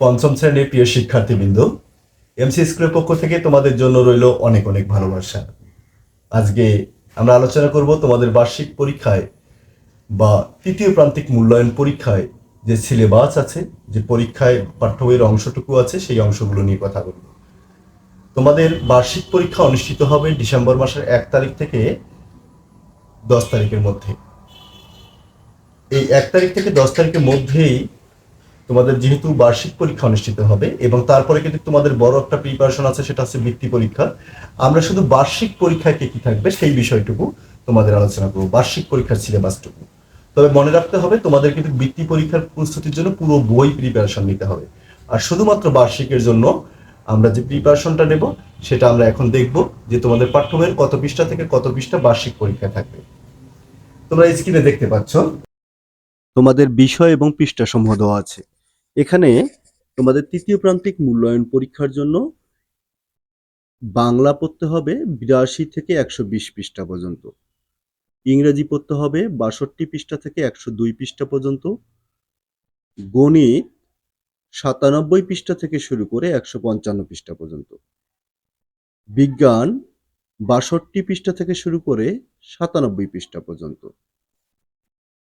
পঞ্চম শ্রেণির প্রিয় শিক্ষার্থীবৃন্দ এমসি স্কুলের পক্ষ থেকে তোমাদের জন্য রইল অনেক অনেক ভালোবাসা। আজকে আমরা আলোচনা করব তোমাদের বার্ষিক পরীক্ষায় বা তৃতীয় প্রান্তিক মূল্যায়ন পরীক্ষায় যে সিলেবাস আছে, যে পরীক্ষায় পাঠ্য বইয়ের অংশটুকু আছে, সেই অংশগুলো নিয়ে কথা বলব। তোমাদের বার্ষিক পরীক্ষা অনুষ্ঠিত হবে ডিসেম্বর মাসের এক তারিখ থেকে দশ তারিখের মধ্যে। এই এক তারিখ থেকে দশ তারিখের মধ্যেই তোমাদের যেহেতু বার্ষিক পরীক্ষা অনুষ্ঠিত হবে এবং তারপরে কিন্তু তোমাদের বড় একটা প্রিপারেশন আছে, সেটা হচ্ছে বৃত্তি পরীক্ষা। আমরা শুধু বার্ষিক পরীক্ষায় কে কি থাকবে সেই বিষয়টুকু তোমাদের আলোচনা করব, বার্ষিক পরীক্ষার সিলেবাসটুকু তবে মনে রাখতে হবে, তোমাদের কিন্তু বৃত্তি পরীক্ষার প্রস্তুতির জন্য পুরো বই প্রিপারেশন নিতে হবে। আর শুধুমাত্র বার্ষিকের জন্য আমরা যে প্রিপারেশনটা নেব, সেটা আমরা এখন দেখব যে তোমাদের পাঠ্য বইয়ের কত পৃষ্ঠা থেকে কত পৃষ্ঠা বার্ষিক পরীক্ষা থাকবে। তোমরা স্ক্রিনে দেখতে পাচ্ছ। তোমাদের বিষয় এবং পৃষ্ঠা সমূহ দেওয়া আছে। এখানে তোমাদের তৃতীয় প্রান্তিক মূল্যায়ন পরীক্ষার জন্য বাংলা পড়তে হবে বিরাশি থেকে একশো বিশ পৃষ্ঠা পর্যন্ত। ইংরেজি পড়তে হবে বাষট্টি পৃষ্ঠা থেকে একশো দুই পৃষ্ঠা পর্যন্ত। গণিত সাতানব্বই পৃষ্ঠা থেকে শুরু করে একশো পঞ্চান্ন পৃষ্ঠা পর্যন্ত। বিজ্ঞান বাষট্টি পৃষ্ঠা থেকে শুরু করে সাতানব্বই পৃষ্ঠা পর্যন্ত।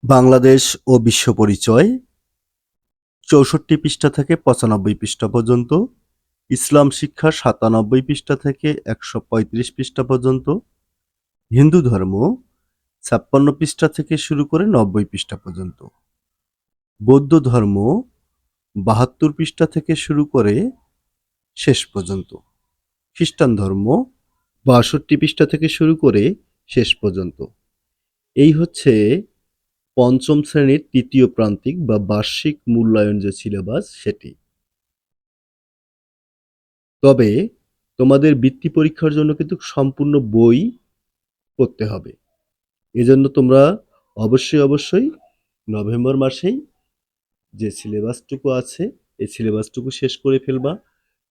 বাংলাদেশ ও বিশ্ব পরিচয় চৌষট্টি পৃষ্ঠা থেকে পঁচানব্বই পৃষ্ঠা পর্যন্ত, ইসলাম শিক্ষা সাতানব্বই পৃষ্ঠা থেকে একশো পঁয়ত্রিশ পৃষ্ঠা পর্যন্ত, হিন্দু ধর্ম ছাপ্পান্ন পৃষ্ঠা থেকে শুরু করে নব্বই পৃষ্ঠা পর্যন্ত। বৌদ্ধ ধর্ম বাহাত্তর পৃষ্ঠা থেকে শুরু করে শেষ পর্যন্ত। খ্রিস্টান ধর্ম বাষট্টি পৃষ্ঠা থেকে শুরু করে শেষ পর্যন্ত। এই হচ্ছে পঞ্চম শ্রেণির তৃতীয় প্রান্তিক বা বার্ষিক মূল্যায়ন যে সিলেবাস সেটি। তবে তোমাদের বৃত্তি পরীক্ষার জন্য কিন্তু সম্পূর্ণ বই পড়তে হবে। এজন্য তোমরা অবশ্যই অবশ্যই নভেম্বর মাসেই যে সিলেবাসটুকু আছে, এই সিলেবাসটুকু শেষ করে ফেলবা।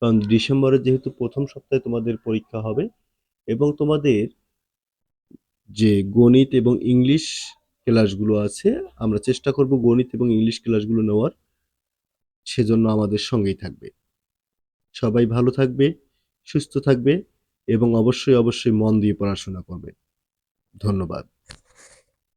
কারণ ডিসেম্বরে যেহেতু প্রথম সপ্তাহে তোমাদের পরীক্ষা হবে এবং তোমাদের যে গণিত এবং ইংলিশ ক্লাসগুলো আছে, আমরা চেষ্টা করব গণিত এবং ইংলিশ ক্লাসগুলো নেওয়ার। সেজন্য আমাদের সঙ্গেই থাকবে। সবাই ভালো থাকবে, সুস্থ থাকবে এবং অবশ্যই অবশ্যই মন দিয়ে পড়াশোনা করবে। ধন্যবাদ।